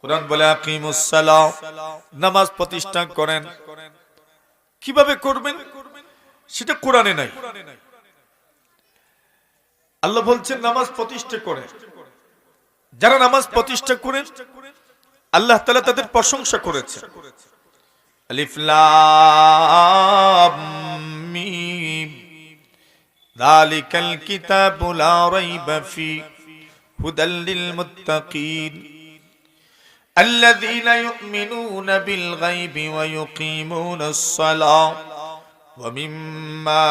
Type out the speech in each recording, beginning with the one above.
কোরআন বলে আকিমুসালাম নামাজ প্রতিষ্ঠা করেন। কীভাবে করবেন? সেটা কোরআনে নাই। আল্লাহ বলছেন, নামাজ প্রতিষ্ঠা করেন। যারা নামাজ প্রতিষ্ঠা করেন, আল্লাহ তালা তাদের প্রশংসা করেছে আলিফ লাম মিম। যালিকাল কিতাবু লা রাইবা الذين يؤمنون بالغيب ويقيمون الصلاة ومما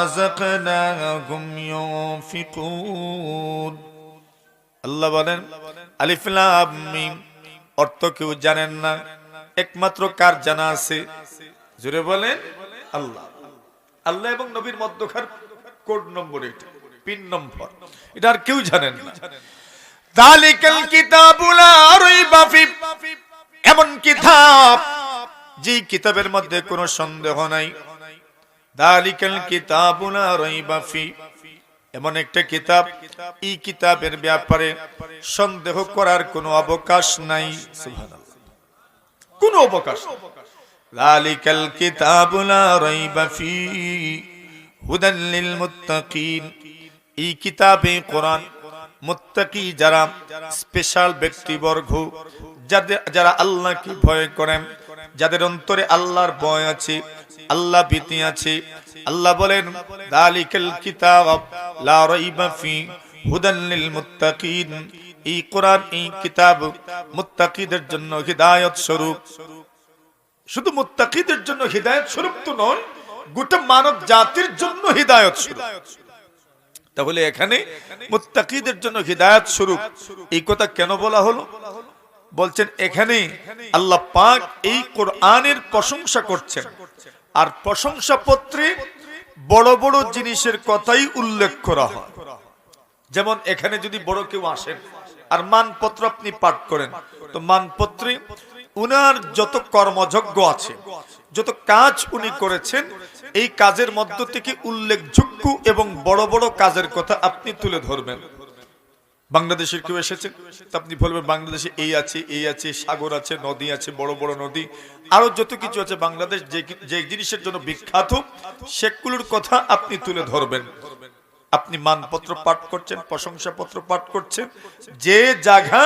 رزقناهم ينفقون. আল্লাহ বলেন, আলিফ লাম মিম, অর্থ কেউ জানেন না, একমাত্র কার জানা আছে? জুড়ে বলেন, আল্লাহ। আল্লাহ এবং নবীর মধ্যখার কোড নম্বর এটা, পিন নম্বর। এটা আর কেউ জানেন না। দালিকাল কিতাবুলা রাইবা ফি এমন কিতাব যে কিতাবের মধ্যে কোনো সন্দেহ নাই। দালিকাল কিতাবুলা রাইবা ফি এমন একটা কিতাব, এই কিতাবের ব্যাপারে সন্দেহ করার কোনো অবকাশ নাই। কোনো অবকাশ লালিকাল কিতাবুলা রাইবা ফি হুদাল লিল মুত্তাকিন। এই কিতাবে কোরআন মুত্তাকি যারা স্পেশাল ব্যক্তিবর্গ, যাদের যারা আল্লাহকে ভয় করেন, যাদের অন্তরে আল্লাহর ভয় আছে, আল্লাহ ভীতি আছে, আল্লাহ বলেন, দালিকাল কিতাব, লা রাইবা ফি হুদাল লিল মুত্তাকিন। এই কোরআন, এই কিতাব মুত্তাকিদের জন্য হিদায়াত স্বরূপ। শুধু মুত্তাকিদের জন্য হিদায়াত স্বরূপ তো নয়, গোটা মানব জাতির জন্য হিদায়াত স্বরূপ। তাহলে এখানে মুত্তাকিদের জন্য হিদায়াত স্বরূপ। এই কথা কেন বলা হলো? বলছেন, এখানে আল্লাহ পাক এই কোরআনের প্রশংসা করছেন। আর প্রশংসা পত্রে বড় বড় জিনিসের কথাই উল্লেখ করা হয়। যেমন, এখানে যদি বড় কেউ আসেন আর মানপত্র আপনি পাঠ করেন, তো মানপত্রে উনার যত কর্মযজ্ঞ আছে, যত কাজ উনি করেছেন এই কাজের মধ্য থেকে উল্লেখযোগ্য এবং বড় বড় কাজের কথা আপনি তুলে ধরবেন। বাংলাদেশের কেউ এসেছেন তো আপনি বলবেন, বাংলাদেশে এই আছে এই আছে, সাগর আছে, নদী আছে, বড় বড় নদী। আরও যত কিছু আছে বাংলাদেশ, যে যে জিনিসের জন্য বিখ্যাত, সেগুলোর কথা আপনি তুলে ধরবেন। আপনি মানপত্র পাঠ করছেন, প্রশংসাপত্র পাঠ করছেন, যে জায়গা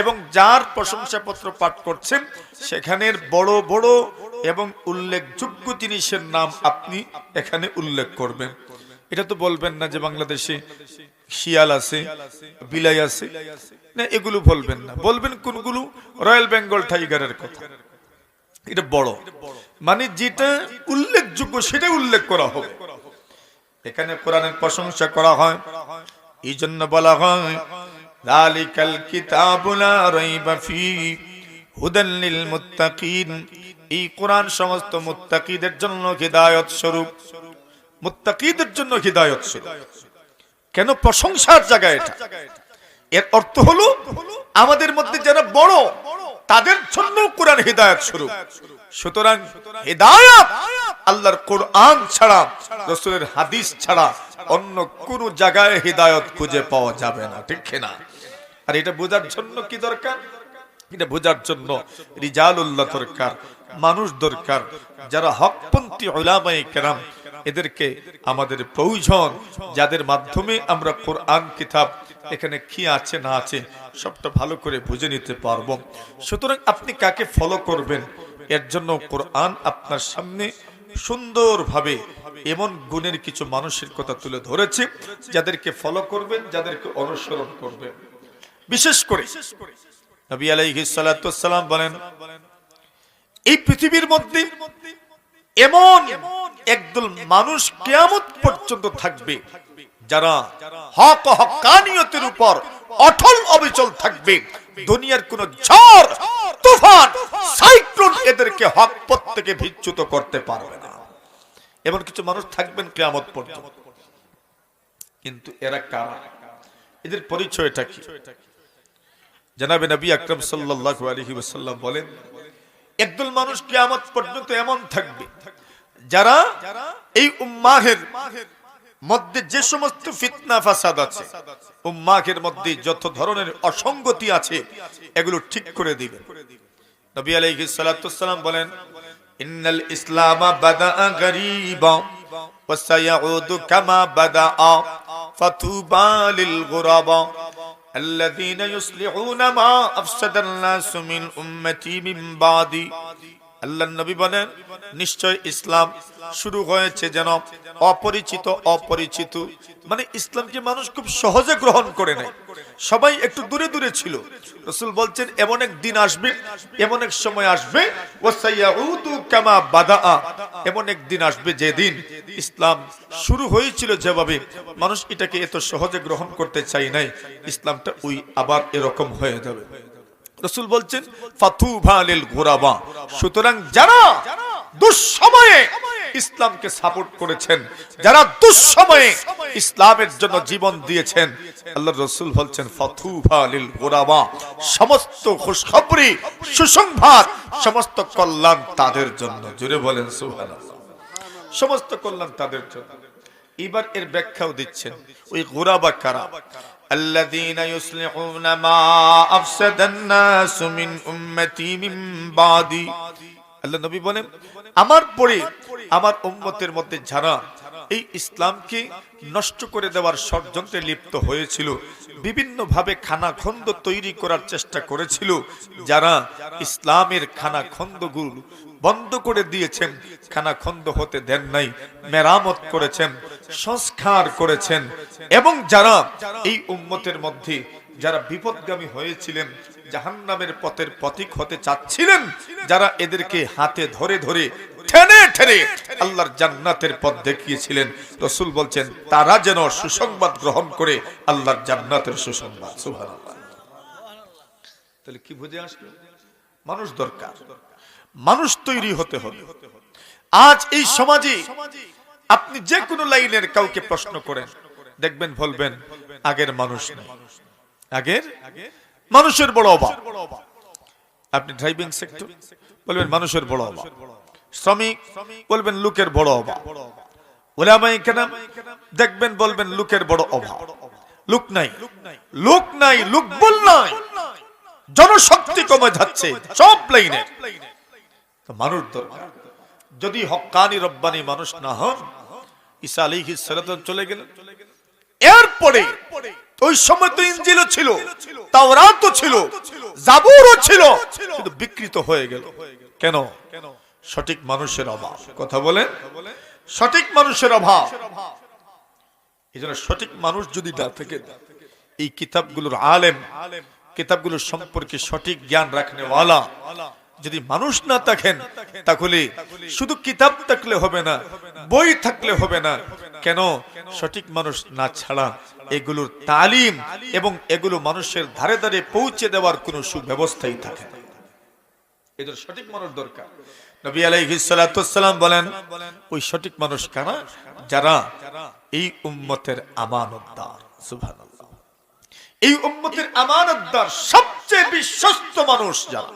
এবং যার প্রশংসাপত্র পাঠ করছেন, সেখানের বড় বড় এবং উল্লেখযোগ্য জিনিসের নাম আপনি এখানে উল্লেখ করবেন। এটা তো বলবেন না যে বাংলাদেশে শিয়াল আছে, বিলাই আছে, না, এগুলো বলবেন না। বলবেন কোনগুলো? রয়্যাল বেঙ্গল টাইগারের কথা। এটা বড়। মানে যেটা উল্লেখযোগ্য সেটা উল্লেখ করা হবে। এখানে কোরআনের প্রশংসা করা হয়। এই জন্য বলা হয় দালিকাল কিতাবুলা রাইবা ফি হুদান লিল মুত্তাকিন। এই কোরআন সমস্ত মুত্তাকিদের জন্য হিদায়াত স্বরূপ। মুত্তাকিদের জন্য হিদায়াত স্বরূপ। কেন প্রশংসার জায়গা এটা? এর অর্থ হলো, আমাদের মধ্যে যারা বড়, তাদের জন্য কোরআন হিদায়াত স্বরূপ। সুতরাং হিদায়াত আল্লাহর কোরআন ছাড়া, রসুলের হাদিস ছাড়া অন্য কোন জায়গায় হিদায়ত খুঁজে পাওয়া যাবে না, ঠিক না আর এটা বোঝার জন্য কি দরকার? এটা বোঝার জন্য রিজালুল্লাহ দরকার। মানুষ দরকার, যারা হকপন্থী ওলামাই কেরাম, এদেরকে আমাদের প্রয়োজন, যাদের মাধ্যমে আমরা কোরআন, কিতাব এখানে কি আছে, না আছে, সবটা ভালো করে বুঝে নিতে পারব। সুতরাং আপনি কাকে ফলো করবেন? এর জন্য কোরআন আপনার সামনে সুন্দরভাবে এমন গুণের কিছু মানুষের কথা তুলে ধরেছে, যাদেরকে ফলো করবেন, যাদেরকে অনুসরণ করবেন। বিশেষ করে নবী আলাইহিস সালাম বলেন এই পৃথিবীর মধ্যে এমন একদল মানুষ কেয়ামত পর্যন্ত থাকবে যারা হক হকানিয়তের উপর অটল অবিচল থাকবে। দুনিয়ার কোন ঝড়, তুফান, সাইক্লোন এদেরকে হক পথ থেকে বিচ্যুত করতে পারবে না। এমন কিছু মানুষ থাকবেন কেয়ামত পর্যন্ত। কিন্তু এরা কারা? এদের পরিচয়টা কি? জানাবে নবী আকরম সাল্লাল্লাহু আলাইহি ওয়াসাল্লাম বলেন একদল মানুষ কেয়ামত পর্যন্ত এমন থাকবে, যারা এই উম্মাহের মধ্যে যে সমস্ত ফিতনা, ফাসাদ আছে, উম্মাহের মধ্যে যত ধরনের অসঙ্গতি আছে, এগুলো ঠিক করে দিবে নবী আলাইহিস সালাম বলেন, ইন্নাল ইসলাম বাদা গরীবা ওয়া সায়াউদু কামা বাদা ফাতুবা লিল গুরাবা الذين يصلحون ما أفسد الناس من أمتي من بعدي. আল্লাহ নবী বলেন, নিশ্চয় ইসলাম শুরু হয়েছে যেন অপরিচিত অপরিচিত। মানে ইসলামকে মানুষ খুব সহজে গ্রহণ করে নেয়। সবাই একটু দূরে দূরে ছিল। রসুল বলছেন, এমন এক দিন আসবে, এমন এক সময় আসবে কামা বাদাআ। এমন এক দিন আসবে যে দিন ইসলাম শুরু হয়েছিল যেভাবে। মানুষ এটাকে এত সহজে গ্রহণ করতে চাই নাই। ইসলামটা ওই আবার এরকম হয়ে যাবে। রসুল বলছেন, ফাতুভা লিল গোরাবা। সুতরাং যারা দুঃসময়ে ইসলামকে সাপোর্ট করেছেন, যারা দুঃসময়ে ইসলামের জন্য জীবন দিয়েছেন, আল্লাহ রসুল বলছেন, ফাতুভা লিল গোরাবা। সমস্ত খুশখবরি, সুসংবাদ, সমস্ত কল্যাণ তাদের জন্য। জুড়ে বলেন, সুবহানাল্লাহ। সমস্ত কল্যাণ তাদের জন্য। এবার এর ব্যাখ্যাও দিচ্ছেন, ওই গোরাবা কারা? الذين يصلحون ما أفسد الناس من أمتي من بعدي আল্লাহ নবী বলেন আমার পরে আমার উম্মতের মধ্যে যারা এই ইসলামকে নষ্ট করে দেওয়ার ষড়যন্ত্রে লিপ্ত হয়েছিল। বিভিন্ন ভাবে খানা খন্দ তৈরি করার চেষ্টা করেছিল, যারা ইসলামের খানা খন্দগুলো বন্ধ করে দিয়েছেন খানা খন্দ হতে দেন নাই, মেরামত করেছেন, সংস্কার করেছেন, এবং যারা এই উম্মতের মধ্যে, যারা বিপদগামী হয়েছিলেন, জাহান্নামের পথের পথিক হতে চাচ্ছিলেন, যারা এদেরকে হাতে ধরে ধরে ঠেনে ঠেনে। আল্লাহর জান্নাতের পথ দেখিয়েছিলেন। রসুল বলছেন, তারা যেন সুসংবাদ গ্রহণ করে আল্লাহর জান্নাতের সুসংবাদ। সুবহানাল্লাহ। তাহলে কি বুঝে আসলো? মানুষ দরকার। মানুষ তৈরি হতে হবে। আজ এই সমাজে আপনি যে কোনো লাইনের কাউকে প্রশ্ন করেন, দেখবেন, বলবেন, আগের মানুষ আগের? মানুষের বড় অভাব। আপনি ড্রাইভিং সেক্টর বলবেন, মানুষের বড় অভাব। শ্রমিক বলবেন লোকের বড় অভাব। ওলামাই কেন দেখবেন বলবেন লোকের বড় অভাব। লোক নাই। লোক নাই, লোক বল নাই। জনশক্তি কমে যাচ্ছে সব লাইনে। মানুষ দরকার। যদি হক্কানি রব্বানি মানুষ না হন, ঈসা আলাইহিস সালাম চলে গেলেন। এরপরে ওই সময় তো ইঞ্জিলও ছিল, তাওরাতও ছিল, জাবুরও ছিল, কিন্তু বিকৃত হয়ে গেল। কেন? সঠিক মানুষের অভাব। কথা বলেন? সঠিক মানুষের অভাব। এই জন্য সঠিক মানুষ যদি না থেকে এই কিতাবগুলোর আলেম, কিতাবগুলোর সম্পর্কে সঠিক জ্ঞান রাখনে ওয়ালা যদি মানুষ না থাকেন, তাহলে শুধু কিতাব থাকলে হবে না, বই থাকলে হবে না। কেন? সঠিক মানুষ না ছাড়া এগুলোর তালিম এবং এগুলো মানুষের ধারে ধারে পৌঁছে দেওয়ার কোনো সুব্যবস্থাই থাকে না। এদের সঠিক মানুষ দরকার। নবী আলাইহিস সালাতু সালাম বলেন, ওই সঠিক মানুষ কারা? যারা এই উম্মতের আমানতদার। সুবহানাল্লাহ। এই উম্মতের আমানতদার সবচেয়ে বিশ্বস্ত মানুষ যারা?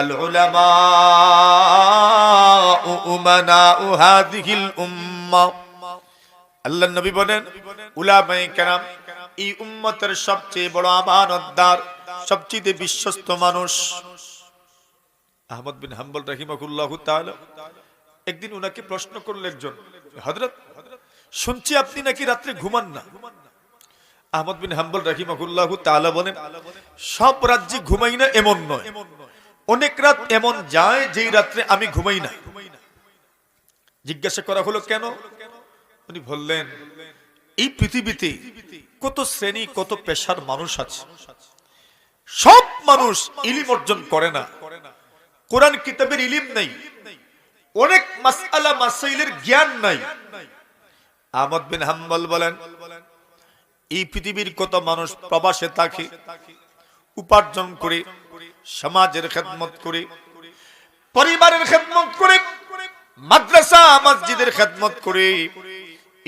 আল উলামা উমানা হাদিহিল উম্মাহ নবী বলেন কেরাম, এই উম্মতের সবচেয়ে বড় আমানতদার, সবচেয়ে বিশ্বস্ত মানুষ আহমদ বিন হাম্বল রাহিমাহুল্লাহ তাআলা একদিন উনাকে প্রশ্ন করল একজন, হযরত, শুনছি আপনি নাকি রাত্রে ঘুমান না? আহমদ বিন হাম্বল রাহিমাহুল্লাহ তাআলা বলেন, সব রাজ্যে ঘুমাই না এমন নয়। অনেক রাত এমন যায় যেই রাত্রে আমি ঘুমাই না। জিজ্ঞাসা করা হলো, কেন? উনি বললেন, এই পৃথিবীতে কত শ্রেণি, কত পেশার মানুষ আছে। সব মানুষ ইলিম অর্জন করে না। কোরআন কিতাবের ইলিম নেই। অনেক মাসআলা, মাসাইলের জ্ঞান নাই। আহমদ বিন হাম্বল বলেন, এই পৃথিবীর কত মানুষ প্রবাসে থাকে, উপার্জন করে, সমাজের খেদমত করে, পরিবারের খেদমত করে, মাদ্রাসা, মসজিদের খেদমত করে,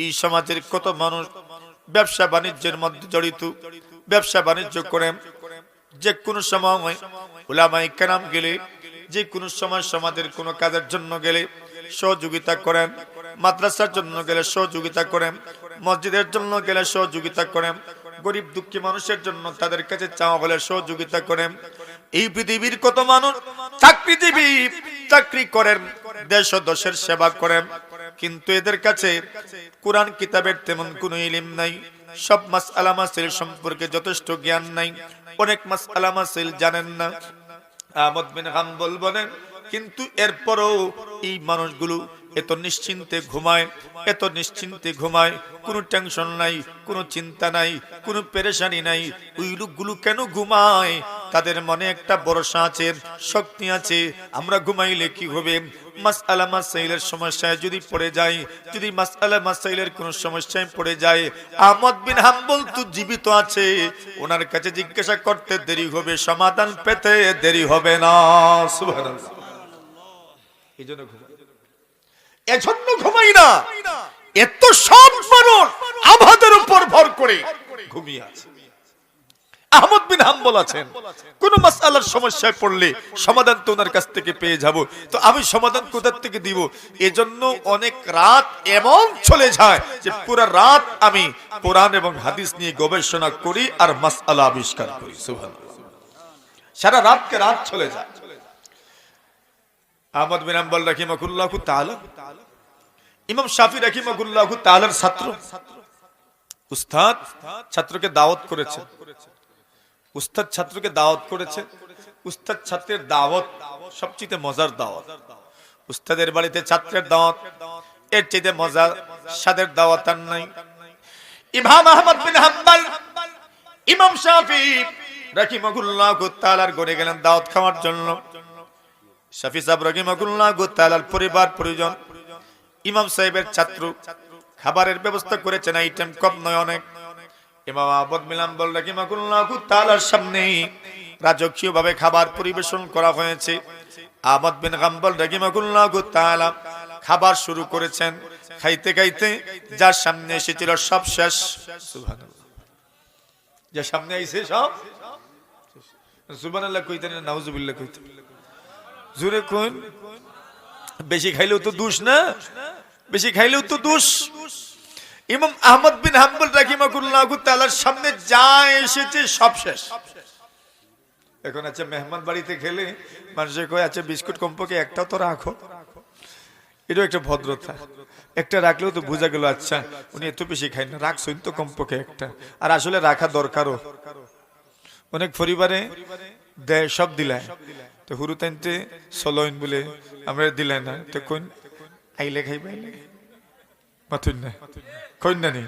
এই সমাজের কত মানুষ ব্যবসা বাণিজ্যের মধ্যে জড়িত, ব্যবসা বাণিজ্য করে। যে কোনো সময় উলামাই কেরাম গেলে যে কোনো সময় সমাজের কোনো কাজের জন্য গেলে সহযোগিতা করেন, মাদ্রাসার জন্য গেলে সহযোগিতা করেন, মসজিদের জন্য গেলে সহযোগিতা করেন, গরিব দুঃখী মানুষের জন্য তাদের কাছে চাওয়া হলে সহযোগিতা করেন। এই পৃথিবীর কত মানুষ চাকরিজীবী চাকরি করেন, দেশ ও দশের সেবা করেন, কিন্তু এদের কাছে কোরআন, কিতাবের তেমন কোনো ইলিম নাই। সব মাস আলামাসিল সম্পর্কে যথেষ্ট জ্ঞান নাই। অনেক মাস আলামাসিল জানেন না। আহমদ বিন হাম্বল বলেন কিন্তু এরপরও এই মানুষগুলো এত নিশ্চিন্তে ঘুমায়, এত নিশ্চিন্তে ঘুমায়, কোনো টেনশন নাই, কোনো চিন্তা নাই, কোনো পেরেশানি নাই। ওই লোকগুলো কেন ঘুমায়? তাদের মনে একটা ভরসা আছে, শক্তি আছে। আমরা ঘুমাইলে কি হবে? সমস্যায় যদি পড়ে যদি কোনো সমস্যায় যায় বিন তো জীবিত আছে। ওনার কাছে জিজ্ঞাসা করতে দেরি হবে, সমাধান পেতে দেরি হবে না। এই জন্য এজন্য ঘুমাই না। এত সব মানুষ আমাদের উপর ভর করে ঘুমিয়ে আছে। আহমদ বিন হাম্বল আছেন। কোন মাসালার সমস্যায় পড়লে সমাধান তো ওনার কাছ থেকে পেয়ে যাব। তো আমি সমাধান কোথার থেকে দিব? এজন্য অনেক রাত এমন চলে যায় যে পুরো রাত আমি কোরআন এবং হাদিস নিয়ে গবেষণা করি আর মাসআলা আবিষ্কার করি। সুবহানাল্লাহ। সারা রাতকে রাত চলে যায়। আহমদ বিন হাম্বল রাহিমাহুল্লাহ তাআলা, ইমাম শাফি রাহিমাহুল্লাহ তাআলার ছাত্র, উস্তাদ ছাত্রকে দাওয়াত করেছে, উস্তাদ ছাত্রকে দাওয়াত করেছে, উস্তাদ ছাত্রের দাওয়াত সবচেয়ে মজার দাওয়াত, উস্তাদের বাড়িতে ছাত্রের দাওয়াত, এর চেয়ে মজার সাদের দাওয়াত আর নাই। ইমাম আহমদ বিন হাম্বল, ইমাম শাফি রাহিমাহুল্লাহ তাআলার ঘরে গেলেন দাওয়াত খাওয়ার জন্য। শাফি সাহেব রহিমাকুল্লাহ তাআলার পরিবার, পরিজন। ইমাম সাহেবের ছাত্র, খাবারের ব্যবস্থা করেছেন আইটেম কম নয় অনেক ইমাম আবদ মিলাম বল রহিমাকুল্লাহ তাআলার সামনে রাজকীয় ভাবে খাবার পরিবেশন করা হয়েছে। আহমদ বিন গাম্বল রহিমাকুল্লাহ তাআলা খাবার শুরু করেছেন। খাইতে খাইতে যার সামনে এসেছিল সব শেষ। যার সামনে আইছে সব সুবহানাল্লাহ কইতেন না নাউজুবিল্লাহ কইতেন। জোরে কোন বেশি খাইলেও তো দোষ না, বেশি খাইলেও তো দোষ। ইমাম আহমদ বিন হাম্বল রাহিমাহুল্লাহ তাআলার সামনে যা এসেছে সব শেষ। এখন আচ্ছা মেহমান বাড়িতে খেলে মানুষে কয় আচ্ছা বিস্কুট কমপক্ষে একটাও তো রাখো। এটাও একটা ভদ্রতা। একটা রাখলেও তো বোঝা গেল আচ্ছা উনি এত বেশি খাই না, রাখছেন তো কমপক্ষে একটা। আর আসলে রাখা দরকারও। অনেক পরিবারে দেয়, সব দিলায়। তো হুরু তাইনতে সলইন বলে আমরা দিলাই না, তো কোন আইলে খাইবাই না মাথুন না কইন না নি?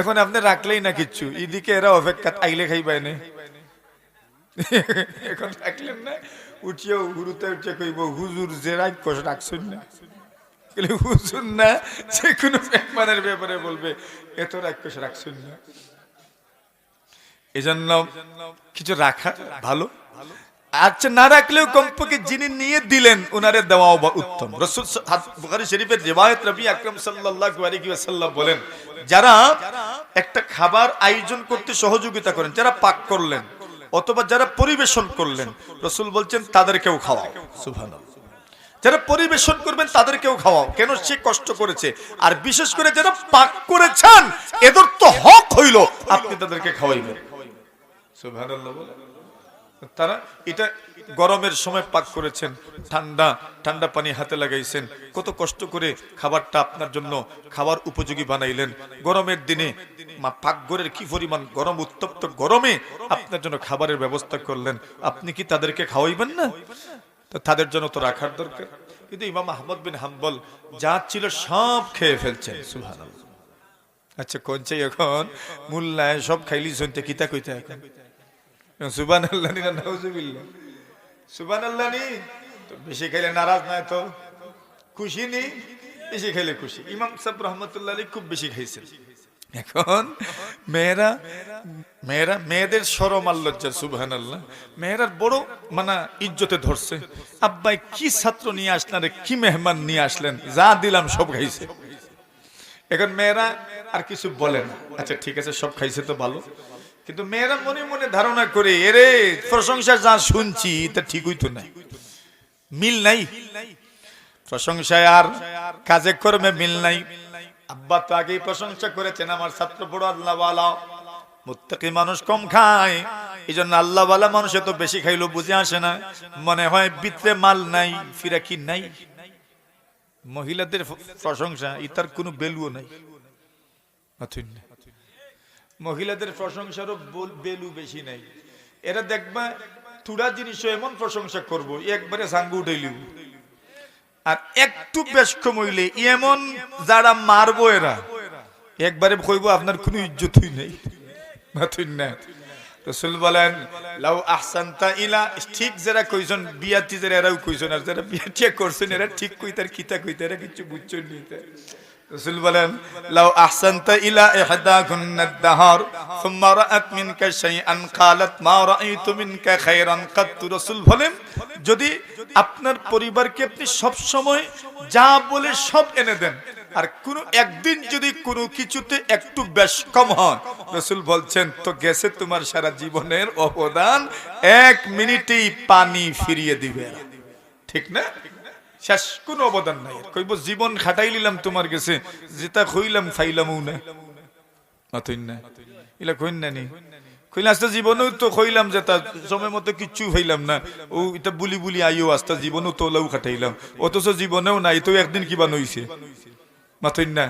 এখন আপনি রাখলেই না কিচ্ছু। এদিকে এরা অপেক্ষা আইলে খাইবাই না এখন রাখলেন না, উঠিয়ে হুরুতে উঠে কইব, হুজুর, যে রাখ কষ রাখছেন না। হুজুর না, যে কোনো মেহমানের ব্যাপারে বলবে, এত রাক্ষস রাখছেন না। এজন্য কিছু রাখা ভালো। আচ্ছা না রাখলেও কমপক্ষে যিনি নিয়ে দিলেন ওনারে দেওয়া বা উত্তম। রসুল বুখারী শরীফের রিওয়ায়াত রবি আকরাম ওয়াসাল্লাম বলেন, যারা একটা খাবার আয়োজন করতে সহযোগিতা করেন, যারা পাক করলেন, অথবা যারা পরিবেশন করলেন, রসুল বলছেন, তাদেরকেও খাওয়াও। সুবহানাল্লাহ। যারা পরিবেশন করবেন, তাদেরকেও খাওয়াও। কেন সে কষ্ট করেছে? আর বিশেষ করে যারা পাক করেছেন, এদের তো হক হইল, আপনি তাদেরকে খাওয়াইবেন। সুবহানাল্লাহ বলে। তারা এটা গরমের সময় পাক করেছেন। ঠান্ডা ঠান্ডা পানি হাতে লাগাইছেন। কত কষ্ট করে খাবারটা আপনার জন্য খাবার উপযোগী বানাইলেন। গরমের দিনে মা পাকঘরের কি পরিমাণ গরম, উত্তপ্ত গরমে আপনার জন্য খাবারের ব্যবস্থা করলেন। আপনি কি তাদেরকে খাওয়াইবেন না? তো তাদের জন্য তো রাখার দরকার। কিন্তু ইমাম আহমদ বিন হাম্বল যা ছিল সব খেয়ে ফেলছেন, সুবহানাল্লাহ। আচ্ছা কোন চাই এখন? মুল্লায় সব খাইলি শুনতে, কিতা কইতে এখন? সুবান আল্লাহ না নাউজুবিল্লাহ। সুবান আল্লাহ তো বেশি খাইলে নারাজ নয় তো। খুশি নি বেশি খাইলে খুশি। ইমাম সাহেব রহমতুল্লাহ আলী খুব বেশি খাইছেন। এখন মেয়েরা মেয়েরা, মেয়েদের সরম আল্লজ্জা সুবহান আল্লাহ মেয়েরার বড় মানে ইজ্জতে ধরছে। আব্বাই কি ছাত্র নিয়ে আসলেন কি মেহমান নিয়ে আসলেন? যা দিলাম সব খাইছে। এখন মেয়েরা আর কিছু বলে না। আচ্ছা ঠিক আছে, সব খাইছে তো ভালো। কিন্তু মেয়েরা মনে মনে ধারণা করে, এরে প্রশংসা যা শুনছি তা ঠিকই তো নাই মিল নাই। প্রশংসায় আর কাজে কর্মে মিল নাই। আব্বা তো আগেই প্রশংসা করেছেন, আমার ছাত্র বড় আল্লাহওয়ালা, মুত্তাকি মানুষ কম খায়। এই জন্য আল্লাহওয়ালা মানুষ তো বেশি খাইলো বুঝে আসে না। মনে হয় বিত্রে মাল নাই, ফিরাকি নাই। মহিলাদের প্রশংসা ইতার কোনো বেলুও নাই। না। মহিলাদের প্রশংসারও বল- বেশি নাই। এরা দেখবা তুড়া জিনিসও এমন প্রশংসা করব একবারে সাঙ্গু উঠাইলিও আর একটু বেশ কমইলে এমন যারা মারবো এরা, একবারে কইব আপনার কোনো ইজ্জতই নেই মাথুন না। রসুল বলেন, লাউ ইলা ঠিক যারা বিয়াতি যারা, এরাও কইছেন, আর যারা বিয়াটিয়া করছেন, এরা ঠিক কইতার, কিতা কইতা এরা কিছু বুঝছেন নিতে রসুল বলেন, লাউ আহসানতা ইলা ইহদাকুন্না দাহর সুম্মা রাআত মিনকা শাইআন ক্বালাত মা রাআইতু মিনকা খায়রান কাত্তু। রসুল বলেন, যদি আপনার পরিবারকে আপনি সব সময় যা বলে সব এনে দেন, আর কোন একদিন যদি কোনো কিছুতে একটু বেশ কম হয় রসুল বলছেন, তো গেছে তোমার সারা জীবনের অবদান, এক মিনিটেই পানি ফিরিয়ে দিবে ঠিক না? শেষ কোন অবদান নাই। কইব, জীবন খাটাই নিলাম তোমার কাছে, যেটা কইলাম ফাইলামও না অতই না ইলা কইন না নি। কইলা আস্তে জীবনেও তো কইলাম মতো হইলাম না। ও এটা বুলি বুলি আইও আস্তে জীবনও তোলাও খাটাইলাম। অথচ জীবনেও নাই, তো একদিন কিবা নইছে? মাতই না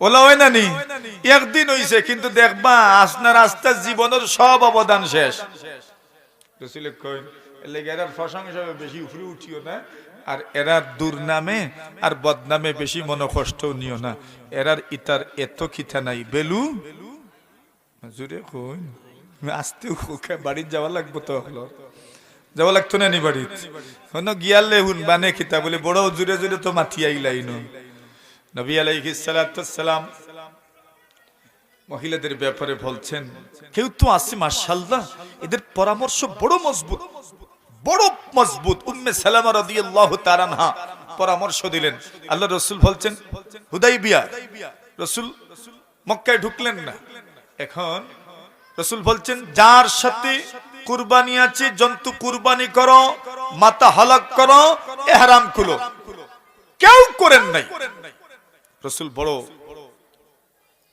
ওলা হয় না নি? একদিন কিন্তু দেখবা, আসনার আস্তে জীবনের সব অবদান শেষ। প্রশংসা বেশি উপরে উঠিও না। আর এরার দুর্নামে আর বদনামে বেশি মনে কষ্ট নিও না। এরার ইতার এত খিথা নাই। বেলু? জুড়ে কইন আসতে বাড়ির যাওয়া লাগবো তো। হলো যাওয়া লাগতো না নি বাড়িত? হন গিয়ালে হুন বানে খিতা বলে, বড় জুড়ে জুড়ে তো মাথি আইলাই নো। নবী আলাইহিস সালাম মহিলাদের ব্যাপারে বলছেন, কেউ তো আছে মাশাল্লাহ এদের পরামর্শ বড় মজবুত। বড় মজবুত। উম্মে সালামা রাদিয়াল্লাহু তাআলা পরামর্শ দিলেন। আল্লাহ রাসূল বলছেন, হুদাইবিয়া, রাসূল মক্কায় ঢুকলেন না। এখন রাসূল বলছেন, যার সাথে কুরবানি আছে, জন্তু কুরবানি করো, মাথা হালাক করো ইহরাম খুলো। কেউ করেন নাই। রাসূল বড়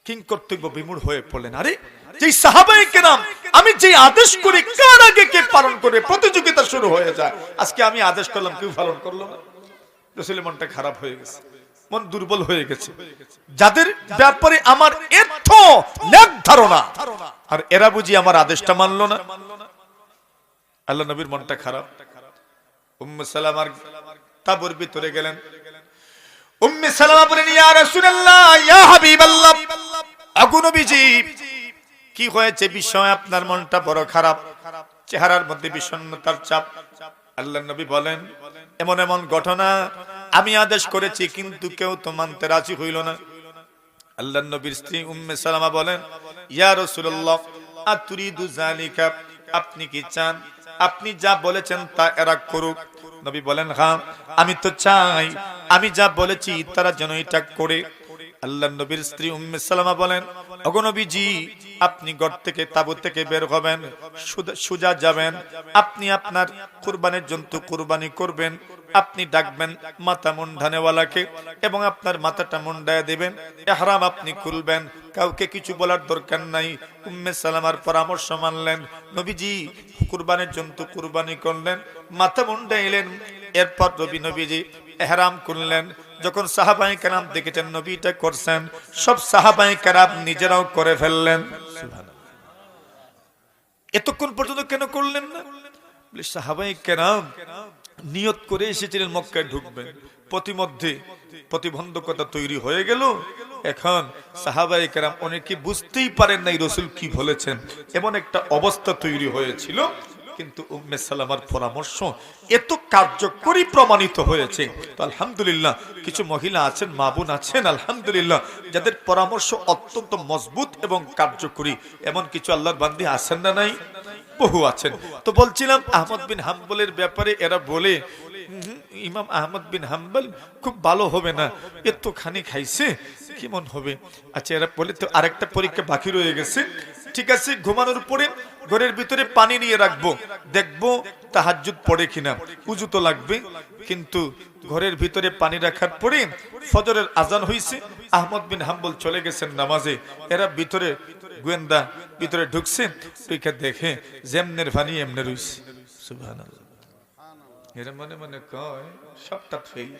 কিং কর্তব্য বিমূঢ় হয়ে পড়লেন। আরে যেই সাহাবাই কেরাম, আমি যে আদেশ করি, কার আগে কে পালন করে প্রতিযোগিতা শুরু হয়ে যায়। আজকে আমি আদেশ করলাম, কেউ পালন করল না। রসুলের মনটা খারাপ হয়ে গেছে। মন দুর্বল হয়ে গেছে। যাদের ব্যাপারে আমার এত ধারণা, আর এরা বুঝি আমার আদেশটা মানলো না। আল্লাহ নবীর মনটা খারাপ। উম্মে সালামার তাবুর ভিতরে গেলেন। উম্মে সালামা বলেন ইয়া রাসূলুল্লাহ, ইয়া হাবিবাল্লাহ। আগু নবীজি কি হয়েছে বিষয়? আপনার মনটা বড় খারাপ। চেহারার মধ্যে বিষণ্ণতার চাপ। আল্লাহ নবী বলেন, এমন এমন ঘটনা আমি আদেশ করেছি, কিন্তু কেউ তো মানতে রাজি হইল না। আল্লাহ নবীর স্ত্রী উম্মে সালামা বলেন, ইয়া রাসূলুল্লাহ, আতুরিদু জালিকা আপনি কি চান? আপনি যা বলেছেন তা এরা করুক। নবী বলেন হ্যাঁ আমি তো চাই। আমি যা বলেছি, তারা যেন এটা করে। আল্লাহ নবীর স্ত্রী উম্মে সালামা বলেন অগনবীজি আপনি ঘর থেকে তাবুত থেকে বের হবেন সুজা যাবেন, আপনি আপনার কুরবানের জন্তু কুরবানি করবেন, আপনি ডাকবেন মাথা মুন্ডানেওয়ালাকে এবং আপনার মাথাটা মুন্ডায় দেবেন, এহরাম আপনি খুলবেন, কাউকে কিছু বলার দরকার নাই। উম্মে সালামার পরামর্শ মানলেন, নবীজি কুরবানের জন্তু কুরবানি করলেন, মাথা মুন্ডাইলেন, এরপর রবি নবীজি এহরাম করলেন। যখন সাহাবাই কারাম দেখেছেন নবীটা করছেন, সব সাহাবাই কারাম নিজেরাও করে ফেললেন। এতক্ষণ পর্যন্ত কেন করলেন না? সাহাবাই কেরাম নিয়ত করে এসেছিলেন মক্কায় ঢুকবেন। প্রতিমধ্যে প্রতিবন্ধকতা তৈরি হয়ে গেল। এখন সাহাবাই কেরাম অনেকে বুঝতেই পারেন নাই রসুল কি বলেছেন। এমন একটা অবস্থা তৈরি হয়েছিল। কিন্তু উম্মে সালামার পরামর্শ এত কার্যকরী প্রমাণিত হয়েছে। তো আলহামদুলিল্লাহ, কিছু মহিলা আছেন, মা বোন আছেন, আলহামদুলিল্লাহ, যাদের পরামর্শ অত্যন্ত মজবুত এবং কার্যকরী। এমন কিছু আল্লাহর বান্দি আছেন না নাই? বহু আছেন। তো বলছিলাম, আহমদ বিন হাম্বলের ব্যাপারে এরা বলে ইমাম আহমদ বিন হাম্বল খুব ভালো হবে না এত খানি খাইছে কেমন হবে? আচ্ছা এরা বলে, তো আরেকটা পরীক্ষা বাকি রয়ে গেছে। ঠিক আছে, ঘুমানোর পরে ঘরের ভিতরে পানি নিয়ে রাখব। দেখব তাহাজ্জুদ পড়ে কিনা। উজু তো লাগবে। কিন্তু ঘরের ভিতরে পানি রাখার পরে ফজরের আজান হইছে। আহমদ বিন হাম্বল চলে গেছেন নামাজে। এরা ভিতরে গোয়েন্দা ভিতরে ঢুকছে। তুইকে দেখে যেমনের পানি এমনে সুবহানাল্লাহ। এরা মনে মনে কয়, সবটা ফেল।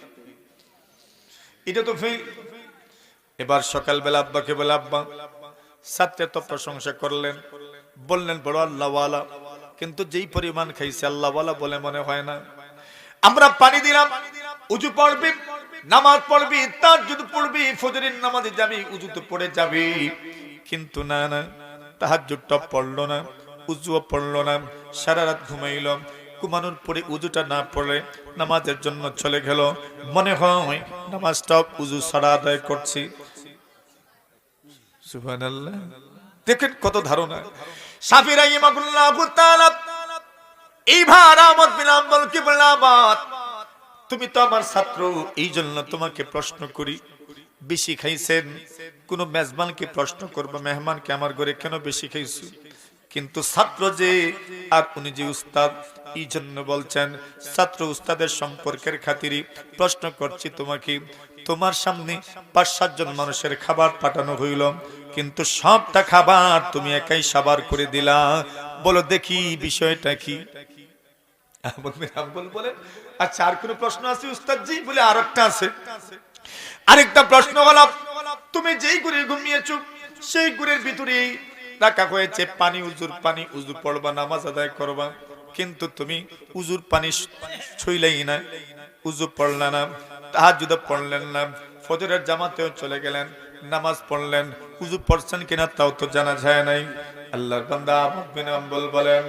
এটা তো ফেল। এবার সকালবেলা আব্বাকে বলে, আব্বা সাথে তো প্রশংসা করলেন। বললেন, বড় আল্লাহওয়ালা। কিন্তু যেই পরিমাণ খাইছে, আল্লাহওয়ালা বলে মনে হয় না। আমরা পানি দিলাম, উজু পড়বি, নামাজ পড়বি তার যদি পড়বি, ফজরের নামাজে যাবি উজু তো পড়ে যাবি। কিন্তু না না তাহার জুটটা পড়ল না, উজুও পড়ল না, সারা রাত ঘুমাইল। ঘুমানোর পরে উজুটা না পড়লে নামাজের জন্য চলে গেল। মনে হয় নামাজটা উজু ছাড়া আদায় করছি। দেখেন কত ধারণা। তুমি তো আমার ছাত্র এই জন্য তোমাকে প্রশ্ন করি। বেশি খাইছেন, কোন মেজবানকে প্রশ্ন করব, মেহমানকে আমার ঘরে কেন বেশি খাইছো? কিন্তু ছাত্র যে, আর উনি যে উস্তাদ এই জন্য বলছেন, ছাত্র উস্তাদের সম্পর্কের খাতিরে প্রশ্ন করছি তোমাকে। তোমার সামনে পাঁচ সাতজন মানুষের খাবার পাঠানো হইল। কিন্তু সবটা খাবার তুমি একাই সাবার করে দিলা। বলো, দেখি বিষয়টা কি? আচ্ছা আর একটা তুমি যেই সেই হয়েছে পানি, উজুর পানি, উজু পড়বা, নামাজ আদায় করবা। কিন্তু তুমি উজুর পানি ছুইলেই না, উজু পড়লা না। পড়লেন না। ফজরের জামাতেও চলে গেলেন, নামাজ পড়লেন পড়ছেন কিনা তাও তো জানা যায় নাই। আল্লাহর বান্দা আহমদ বিন হাম্বল বলেন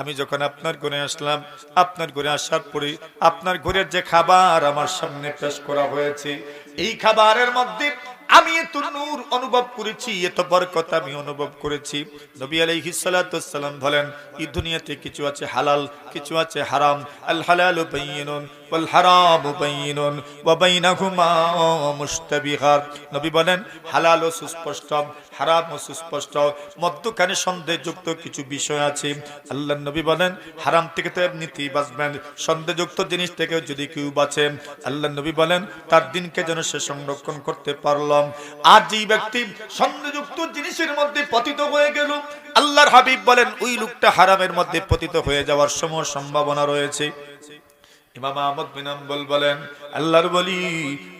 আমি যখন আপনার ঘরে আসলাম, আপনার ঘরে আসার পরে আপনার ঘরের যে খাবার আমার সামনে পেশ করা হয়েছে, এই খাবারের মধ্যে আমি এত নূর অনুভব করেছি, এত বরকত আমি অনুভব করেছি। নবী আলাইহিস সালাতু সালাম বলেন, এই দুনিয়াতে কিছু আছে হালাল, কিছু আছে হারাম। আল হালালু বাইয়িনুন। বাইয়িনুন ওয়া বাইনাহুমা মুশতাবিহাত নবী বলেন, হালাল ও সুস্পষ্ট, হারাম ও সুস্পষ্ট, মধ্যখানে সন্দেহযুক্ত কিছু বিষয় আছে। আল্লাহ নবী বলেন, হারাম থেকে তো এমনিতেই বাঁচবেন, সন্দেহযুক্ত জিনিস থেকে যদি কেউ বাঁচে। আল্লাহ নবী বলেন, তার দিনকে যেন সে সংরক্ষণ করতে পারলাম। আর যেই ব্যক্তি সন্দেহযুক্ত জিনিসের মধ্যে পতিত হয়ে গেল, আল্লাহর হাবিব বলেন, ওই লোকটা হারামের মধ্যে পতিত হয়ে যাওয়ার সময় সম্ভাবনা রয়েছে। ইমাম আহমদ বিনাম্বল বলেন, আল্লাহর বলি,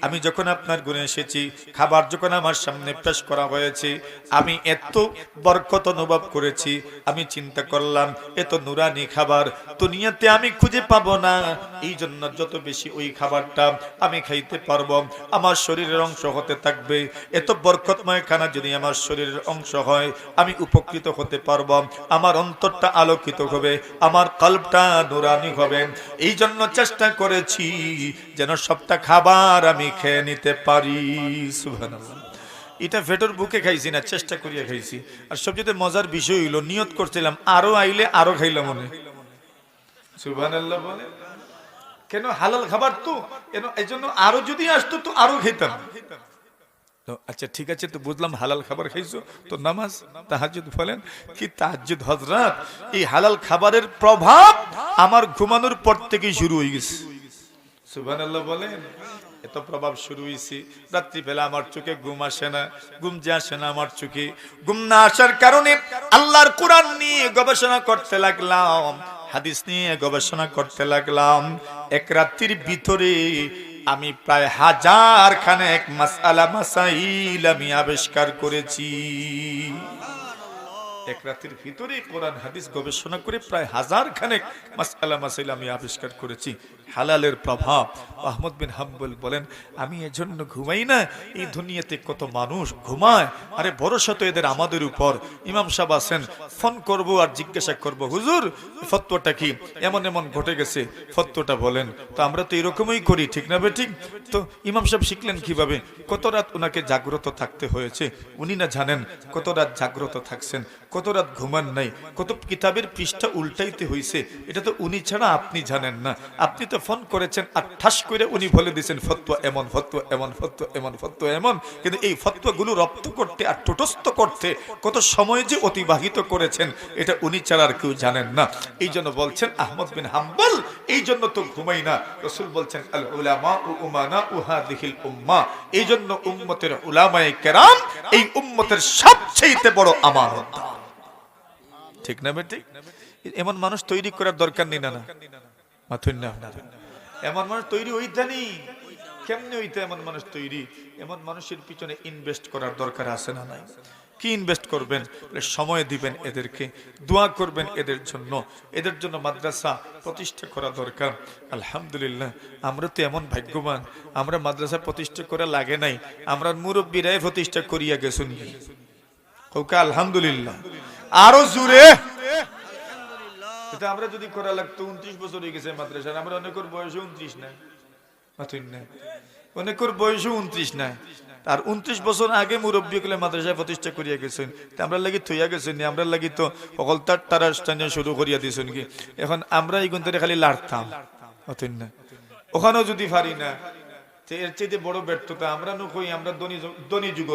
আমি যখন আপনার গুণে এসেছি, খাবার যখন আমার সামনে পেশ করা হয়েছে, আমি এত বরকত অনুভব করেছি, আমি চিন্তা করলাম, এত নুরানি খাবার দুনিয়াতে আমি খুঁজে পাবো না এই জন্য যত বেশি ওই খাবারটা আমি খাইতে পারব, আমার শরীরের অংশ হতে থাকবে। এত বরকতময় খানা যদি আমার শরীরের অংশ হয়, আমি উপকৃত হতে পারব, আমার অন্তরটা আলোকিত হবে, আমার কল্পটা নুরানি হবে। এই জন্য চেষ্টা করেছি যেন সবটা খাবার আমি খেয়ে নিতে পারি। এটা ভেটর বুকে খাইছি না, চেষ্টা করিয়া খাইছি। আর সবচেয়ে মজার বিষয় হইল, নিয়ত করছিলাম, আরও আইলে আরও খাইলাম মনে সুবহানাল্লাহ বলে কেন হালাল খাবার তো? এই জন্য আরও যদি আসতো তো আরও খেতাম। আচ্ছা ঠিক আছে, তো বুঝলাম হালাল খাবার খাইছো, তো নামাজ, তাহাজ্জুদ বলেন কি তাহাজ্জুদ হযরত? এই হালাল খাবারের প্রভাব আমার ঘুমানোর পর থেকেই শুরু হয়ে গেছে। সুবহানাল্লাহ বলেন, এত প্রভাব শুরু হয়েছে রাত্রিবেলা আমার চোখে ঘুম আসে না, ঘুম যে আসে না আমার চোখে। ঘুম না আসার কারণে আল্লাহর কোরআন নিয়ে গবেষণা করতে লাগলাম। হাদিস নিয়ে গবেষণা করতে লাগলাম। এক রাত্রির ভিতরে আমি প্রায় হাজার খানেক মাসালা মাসাইল আমি আবিষ্কার করেছি। এক রাতের ভিতরে কোরআন হাদিস গবেষণা করে প্রায় হাজার খানেক মাসালা মাসাইল আমি আবিষ্কার করেছি। হালালের প্রভাব। আহমদ বিন হাম্বল বলেন, আমি এজন্য ঘুমাই না। এই দুনিয়াতে কত মানুষ ঘুমায়। আরে ভরসা তো এদের আমাদের উপর। ইমাম সাহেব আছেন, ফোন করব আর জিজ্ঞাসা করব, হুজুর, ফতোয়াটা কি? এমন এমন ঘটে গেছে, ফতোয়াটা বলেন। তো আমরা তো এরকমই করি, ঠিক না বেঠিক তো ইমাম সাহেব শিখলেন কীভাবে? কত রাত ওনাকে জাগ্রত থাকতে হয়েছে? উনি না জানেন কত রাত জাগ্রত থাকছেন, কত রাত ঘুমান নাই, কত কিতাবের পৃষ্ঠা উল্টাইতে হইছে। এটা তো উনি ছাড়া আপনি জানেন না। আপনি তো ফোন করেছেন আর ঠাস করে উনি বলে দিয়েছেন, ফতোয়া এমন ফতোয়া এমন ফতোয়া এমন ফতোয়া এমন। কিন্তু এই ফতোয়াগুলো রপ্ত করতে আর ঠোটস্থ করতে কত সময় যে অতিবাহিত করেছেন, এটা উনি ছাড়া আর কেউ জানেন না। এই জন্য বলছেন, আহমদ বিন হাম্বল, এই জন্য তো ঘুমাই না। রসুল বলছেন, আল উলামা ও উমানা উহাদিহিল উম্মা। এই জন্য উম্মতের উলামায়ে কেরাম এই উম্মতের সবচেয়ে বড় আমানত। ঠিক না বেটি? এমন মানুষ তৈরি করার দরকার নেই না না। এমন মানুষ তৈরি হইতানি কেমনে হইতে এমন মানুষ তৈরি? এমন মানুষের পিছনে ইনভেস্ট করার দরকার আছে না নাই? কি ইনভেস্ট করবেন? সময় দিবেন এদেরকে, দোয়া করবেন এদের জন্য। এদের জন্য মাদ্রাসা প্রতিষ্ঠা করা দরকার। আলহামদুলিল্লাহ, আমরা তো এমন ভাগ্যবান। আমরা মাদ্রাসা প্রতিষ্ঠা করা লাগে নাই। আমরা মুরব্বীরাই প্রতিষ্ঠা করিয়া গেছুন। কৌকা আলহামদুলিল্লাহ। আরও জুড়ে এটা আমরা যদি করা লাগতো উনত্রিশ বছর হয়ে গেছে মাদ্রাসার, আমরা অনেকের বয়সে উনত্রিশ নাই অনেকের বয়সে উনত্রিশ নাই। আর উনত্রিশ বছর আগে মুরব্বী মাদ্রাসা প্রতিষ্ঠা করিয়া গেছেন আমরা লাগি থইয়া গেছেন আমরা লাগি তো সকল তার তারা স্থানীয় শুরু করিয়া দিয়েছেন কি। এখন আমরা এই গুণতে খালি লাড়তাম মাথুন না ওখানেও যদি পারি না এর চেয়ে বড় ব্যর্থতা আমরা নকই, আমরা ধনী ধনী যুগ